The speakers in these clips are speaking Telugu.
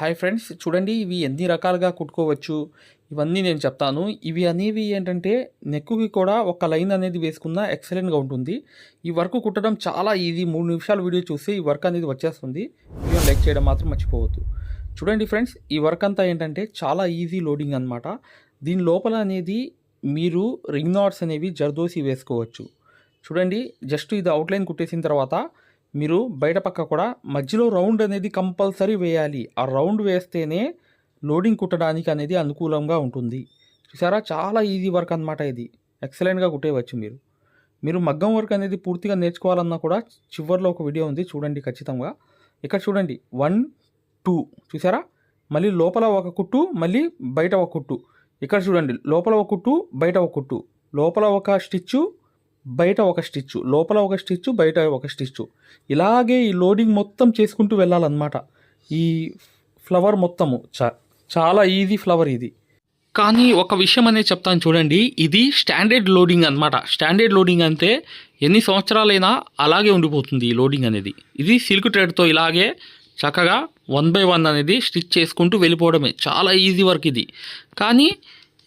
హాయ్ ఫ్రెండ్స్ చూడండి ఇవి ఎన్ని రకాలుగా కుట్టుకోవచ్చు. ఇవన్నీ నేను చెప్తాను. ఇవి అనేవి ఏంటంటే నెక్కుకి కూడా ఒక లైన్ అనేది వేసుకున్న ఎక్సలెంట్గా ఉంటుంది. ఈ వర్క్ కుట్టడం చాలా ఈజీ. మూడు నిమిషాల వీడియో చూస్తే ఈ వర్క్ అనేది వచ్చేస్తుంది. వీడియో లైక్ చేయడం మాత్రం మర్చిపోవద్దు. చూడండి ఫ్రెండ్స్ ఈ వర్క్ అంతా ఏంటంటే చాలా ఈజీ లోడింగ్ అనమాట దీని లోపల అనేది మీరు రింగ్ నాట్స్ అనేవి జర్దోసి వేసుకోవచ్చు. చూడండి జస్ట్ ఇది అవుట్లైన్ కుట్టేసిన తర్వాత మీరు బయట పక్క కూడా మధ్యలో రౌండ్ అనేది కంపల్సరీ వేయాలి. ఆ రౌండ్ వేస్తేనే లోడింగ్ కుట్టడానికి అనేది అనుకూలంగా ఉంటుంది. చూసారా? చాలా ఈజీ వర్క్ అనమాట ఇది. ఎక్సలెంట్గా కుట్టేయవచ్చు మీరు. మీరు మగ్గం వర్క్ అనేది పూర్తిగా నేర్చుకోవాలన్నా కూడా చివరిలో ఒక వీడియో ఉంది. చూడండి ఖచ్చితంగా. ఇక్కడ చూడండి. One two. చూసారా? మళ్ళీ లోపల ఒక కుట్టు మళ్ళీ బయట ఒక కుట్టు. ఇక్కడ చూడండి. లోపల ఒక కుట్టు బయట ఒక కుట్టు. లోపల ఒక స్టిచ్చు బయట ఒక స్టిచ్చు లోపల ఒక స్టిచ్చు బయట ఒక స్టిచ్చు. ఇలాగే ఈ లోడింగ్ మొత్తం చేసుకుంటూ వెళ్ళాలన్నమాట. ఈ ఫ్లవర్ మొత్తము చా చాలా ఈజీ ఫ్లవర్ ఇది. కానీ ఒక విషయం అనేది చెప్తాను చూడండి ఇది స్టాండర్డ్ లోడింగ్ అనమాట స్టాండర్డ్ లోడింగ్ అంటే ఎన్ని సంవత్సరాలైనా అలాగే ఉండిపోతుంది ఈ లోడింగ్ అనేది. ఇది సిల్క్ ట్రేడ్తో ఇలాగే చక్కగా వన్ బై వన్ అనేది స్టిచ్ చేసుకుంటూ వెళ్ళిపోవడమే. చాలా ఈజీ వర్క్ ఇది. కానీ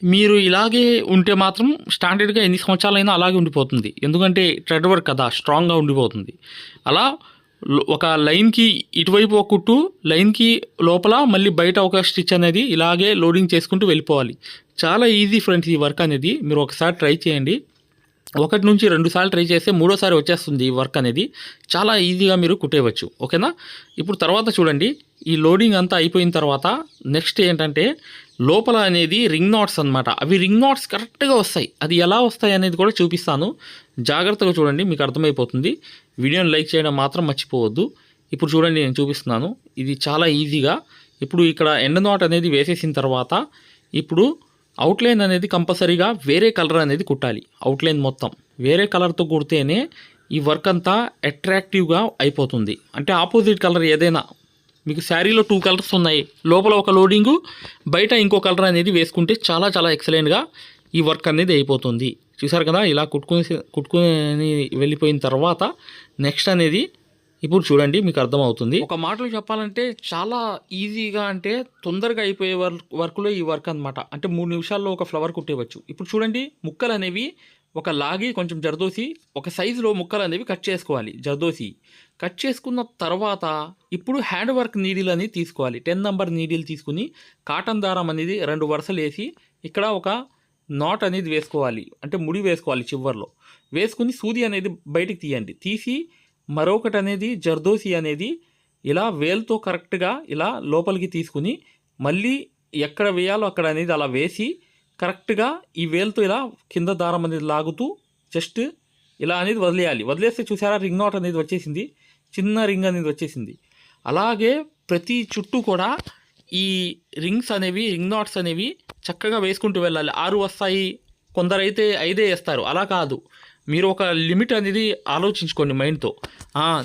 మీరు ఇలాగే ఉంటే మాత్రం స్టాండర్డ్గా ఎన్ని సంవత్సరాలైనా అలాగే ఉండిపోతుంది. ఎందుకంటే ట్రెడ్ వర్క్ కదా స్ట్రాంగ్గా ఉండిపోతుంది. అలా ఒక లైన్కి ఇటువైపు ఒక కుట్టు లైన్కి లోపల మళ్ళీ బయట ఒక స్టిచ్ అనేది ఇలాగే లోడింగ్ చేసుకుంటూ వెళ్ళిపోవాలి. చాలా ఈజీ ఫ్రెండ్స్ ఈ వర్క్ అనేది. మీరు ఒకసారి ట్రై చేయండి. ఒకటి నుంచి రెండు సార్లు ట్రై చేస్తే మూడోసారి వచ్చేస్తుంది ఈ వర్క్ అనేది. చాలా ఈజీగా మీరు కుట్టేయవచ్చు. ఓకేనా? ఇప్పుడు తర్వాత చూడండి. ఈ లోడింగ్ అంతా అయిపోయిన తర్వాత నెక్స్ట్ ఏంటంటే లోపల అనేది రింగ్ నాట్స్ అన్నమాట. అవి రింగ్ నాట్స్ కరెక్ట్గా వస్తాయి. అది ఎలా వస్తాయి అనేది కూడా చూపిస్తాను. జాగ్రత్తగా చూడండి మీకు అర్థమైపోతుంది. వీడియోని లైక్ చేయడం మాత్రం మర్చిపోవద్దు. ఇప్పుడు చూడండి నేను చూపిస్తున్నాను. ఇది చాలా ఈజీగా. ఇప్పుడు ఇక్కడ ఎండ్ నాట్ అనేది వేసేసిన తర్వాత ఇప్పుడు అవుట్లైన్ అనేది కంపల్సరీగా వేరే కలర్ అనేది కుట్టాలి. అవుట్లైన్ మొత్తం. వేరే కలర్తో కుడితేనే ఈ వర్క్ అంతా అట్రాక్టివ్గా అయిపోతుంది. అంటే ఆపోజిట్ కలర్ ఏదైనా మీకు శారీలో టూ కలర్స్ ఉన్నాయి. లోపల ఒక లోడింగు బయట ఇంకో కలర్ అనేది వేసుకుంటే చాలా చాలా ఎక్సలెంట్గా ఈ వర్క్ అనేది అయిపోతుంది. చూసారు కదా ఇలా కుట్టుకుని కుట్టుకుని వెళ్ళిపోయిన తర్వాత నెక్స్ట్ అనేది ఇప్పుడు చూడండి మీకు అర్థమవుతుంది. ఒక మాటలు చెప్పాలంటే చాలా ఈజీగా అంటే తొందరగా అయిపోయే వర్క్ వర్క్లో ఈ వర్క్ అనమాట అంటే మూడు నిమిషాల్లో ఒక ఫ్లవర్ కుట్టేవచ్చు ఇప్పుడు చూడండి ముక్కలు అనేవి ఒక లాగి కొంచెం జర్దోసి ఒక సైజులో ముక్కలు అనేవి కట్ చేసుకోవాలి జర్దోసి. కట్ చేసుకున్న తర్వాత ఇప్పుడు హ్యాండ్ వర్క్ నీడిల్ అనేది తీసుకోవాలి. టెన్ నెంబర్ నీడిల్ తీసుకుని కాటన్ దారం అనేది రెండు వరుసలు వేసి ఇక్కడ ఒక నాట్ అనేది వేసుకోవాలి. అంటే ముడి వేసుకోవాలి చివర్లో. వేసుకుని సూది అనేది బయటికి తీయండి. తీసి మరొకటి అనేది జర్దోసి అనేది ఇలా వేల్తో కరెక్ట్గా ఇలా లోపలికి తీసుకుని మళ్ళీ ఎక్కడ వేయాలో అక్కడ అనేది అలా వేసి కరెక్ట్గా ఈ వేల్తో ఇలా కింద దారం అనేది లాగుతూ జస్ట్ ఇలా అనేది వదిలేయాలి. వదిలేస్తే చూసారా రింగ్ నాట్ అనేది వచ్చేసింది. చిన్న రింగ్ అనేది వచ్చేసింది. అలాగే ప్రతి చుట్టూ కూడా ఈ రింగ్స్ అనేవి రింగ్ నాట్స్ అనేవి చక్కగా వేసుకుంటూ వెళ్ళాలి. ఆరు వస్తాయి కొందరైతే ఐదే వేస్తారు. అలా కాదు. మీరు ఒక లిమిట్ అనేది ఆలోచించుకోండి మైండ్తో.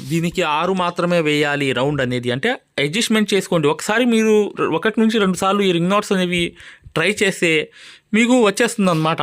దీనికి ఆరు మాత్రమే వేయాలి రౌండ్ అనేది. అంటే అడ్జస్ట్మెంట్ చేసుకోండి. ఒకసారి మీరు ఒకటి నుంచి రెండు సార్లు ఈ రింగ్ నాట్స్ అనేవి ట్రై చేస్తే మీకు వచ్చేస్తుంది అనమాట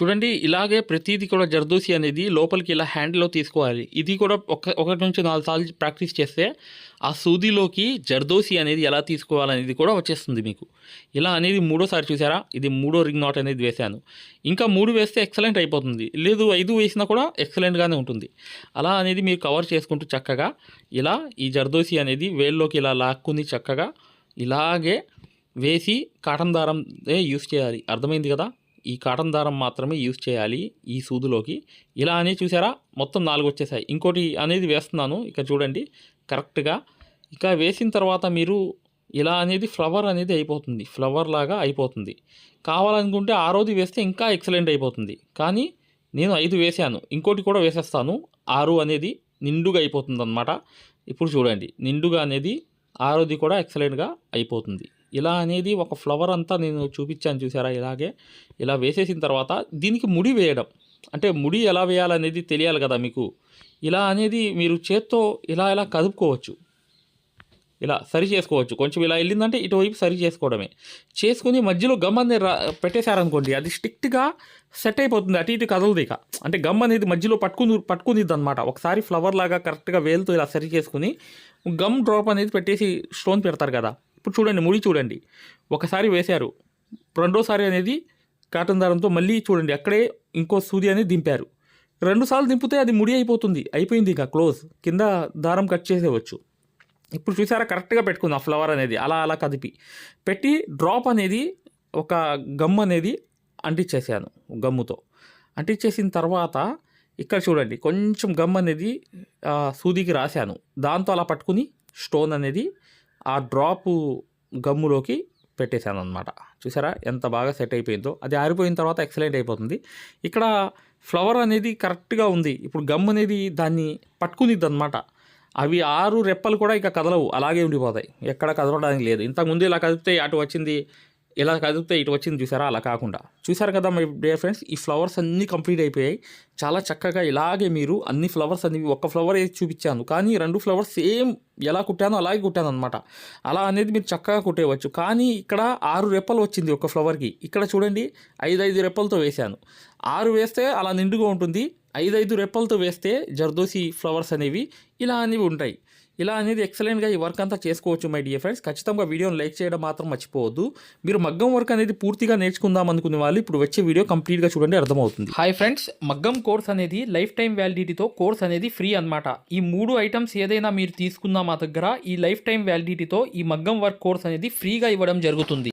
చూడండి ఇలాగే ప్రతిదీ కూడా జర్దూసి అనేది లోపలికి ఇలా హ్యాండ్లో తీసుకోవాలి. ఇది కూడా ఒక ఒకటి నుంచి నాలుగు సార్లు ప్రాక్టీస్ చేస్తే ఆ సూదిలోకి జర్దోసి అనేది ఎలా తీసుకోవాలనేది కూడా వచ్చేస్తుంది మీకు. ఇలా అనేది మూడోసారి చూసారా? ఇది మూడో రింగ్ నాట్ అనేది వేశాను. ఇంకా మూడు వేస్తే ఎక్సలెంట్ అయిపోతుంది. లేదు ఐదు వేసినా కూడా ఎక్సలెంట్గానే ఉంటుంది. అలా అనేది మీరు కవర్ చేసుకుంటూ చక్కగా ఇలా ఈ జర్దోసి అనేది వేల్లోకి ఇలా లాక్కుని చక్కగా ఇలాగే వేసి కాటన్ దారం యూస్ చేయాలి. అర్థమైంది కదా? ఈ కాటన్ దారం మాత్రమే యూస్ చేయాలి ఈ సూదులోకి. ఇలా అని చూసారా? మొత్తం నాలుగు వచ్చేసాయి ఇంకోటి అనేది వేస్తున్నాను. ఇక చూడండి. కరెక్ట్గా. ఇక వేసిన తర్వాత మీరు ఇలా అనేది ఫ్లవర్ అనేది అయిపోతుంది. ఫ్లవర్ లాగా అయిపోతుంది. కావాలనుకుంటే ఆ రోజు వేస్తే ఇంకా ఎక్సలెంట్ అయిపోతుంది. కానీ నేను ఐదు వేసాను. ఇంకోటి కూడా వేసేస్తాను. ఆరు అనేది నిండుగా అయిపోతుంది అనమాట ఇప్పుడు చూడండి. నిండుగా అనేది ఆరోది కూడా ఎక్సలెంట్గా అయిపోతుంది. ఇలా అనేది ఒక ఫ్లవర్ అంతా నేను చూపించాను చూసారా? ఇలాగే ఇలా వేసేసిన తర్వాత దీనికి ముడి వేయడం. అంటే ముడి ఎలా వేయాలనేది తెలియాలి కదా మీకు. ఇలా అనేది మీరు చేత్తో ఇలా ఇలా కదుపుకోవచ్చు. ఇలా సరి చేసుకోవచ్చు. కొంచెం ఇలా వెళ్ళిందంటే ఇటువైపు సరి చేసుకోవడమే. చేసుకుని మధ్యలో గమ్ అనేది రా పెట్టేశారనుకోండి అది స్ట్రిక్ట్గా సెట్ అయిపోతుంది. అటు ఇటు కదలదు ఇక. అంటే గమ్ అనేది మధ్యలో పట్టుకుని పట్టుకుంది అనమాట ఒకసారి ఫ్లవర్ లాగా కరెక్ట్గా వేలుతో ఇలా సరి చేసుకుని గమ్ డ్రాప్ అనేది పెట్టేసి స్టోన్ పెడతారు కదా. ఇప్పుడు చూడండి ముడి చూడండి. ఒకసారి వేశారు. రెండోసారి అనేది కాటన్ దారంతో మళ్ళీ చూడండి అక్కడే ఇంకో సూది అనేది దింపారు. రెండు సార్లు దింపితే అది ముడి అయిపోతుంది అయిపోయింది ఇంకా క్లోజ్. కింద దారం కట్ చేసేవచ్చు. ఇప్పుడు చూసారా కరెక్ట్గా పెట్టుకుంది ఆ ఫ్లవర్ అనేది. అలా అలా కదిపి. పెట్టి డ్రాప్ అనేది ఒక గమ్ అనేది అంటించేసాను గమ్ముతో. అంటించేసిన తర్వాత ఇక్కడ చూడండి కొంచెం గమ్ అనేది సూదికి రాశాను. దాంతో అలా పట్టుకుని స్టోన్ అనేది ఆ డ్రాప్ గమ్ములోకి పెట్టేశాను అనమాట చూసారా? ఎంత బాగా సెట్ అయిపోయిందో. అది ఆరిపోయిన తర్వాత ఎక్సలెంట్ అయిపోతుంది. ఇక్కడ ఫ్లవర్ అనేది కరెక్ట్గా ఉంది. ఇప్పుడు గమ్ అనేది దాన్ని పట్టుకునిద్ది అనమాట అవి ఆరు రెప్పలు కూడా ఇక కదలవు. అలాగే ఉండిపోతాయి. ఎక్కడ కదలడానికి లేదు. ఇంతకుముందు ఇలా కదిపితే అటు వచ్చింది ఇలా కదిపితే ఇటు వచ్చింది చూసారా? అలా కాకుండా. చూసారు కదా మై డియర్ ఫ్రెండ్స్ ఈ ఫ్లవర్స్ అన్నీ కంప్లీట్ అయిపోయాయి. చాలా చక్కగా ఇలాగే మీరు అన్ని ఫ్లవర్స్ అనేవి ఒక్క ఫ్లవర్ వేసి చూపించాను. కానీ రెండు ఫ్లవర్స్ సేమ్ ఎలా కుట్టానో అలాగే కుట్టాను అనమాట అలా అనేది మీరు చక్కగా కుట్టేయవచ్చు. కానీ ఇక్కడ ఆరు రెప్పలు వచ్చింది ఒక ఫ్లవర్కి. ఇక్కడ చూడండి ఐదు ఐదు రెప్పలతో వేశాను. ఆరు వేస్తే అలా నిండుగా ఉంటుంది. ఐదు ఐదు రెప్పలతో వేస్తే జర్దోసి ఫ్లవర్స్ అనేవి ఇలా అనేవి ఉంటాయి. ఇలా అనేది ఎక్సలెంట్గా ఈ వర్క్ అంతా చేసుకోవచ్చు మై డియర్ ఫ్రెండ్స్ ఖచ్చితంగా వీడియోని లైక్ చేయడం మాత్రం మర్చిపోవద్దు. మీరు మగ్గం వర్క్ అనేది పూర్తిగా నేర్చుకుందాం అనుకునే వాళ్ళు ఇప్పుడు వచ్చే వీడియో కంప్లీట్గా చూడండి అర్థమవుతుంది. హాయ్ ఫ్రెండ్స్ మగ్గం కోర్స్ అనేది లైఫ్ టైం వ్యాలిడిటీతో కోర్స్ అనేది ఫ్రీ అన్నమాట. ఈ మూడు ఐటమ్స్ ఏదైనా మీరు తీసుకున్నా మా దగ్గర ఈ లైఫ్ టైం వ్యాలిడిటీతో ఈ మగ్గం వర్క్ కోర్స్ అనేది ఫ్రీగా ఇవ్వడం జరుగుతుంది.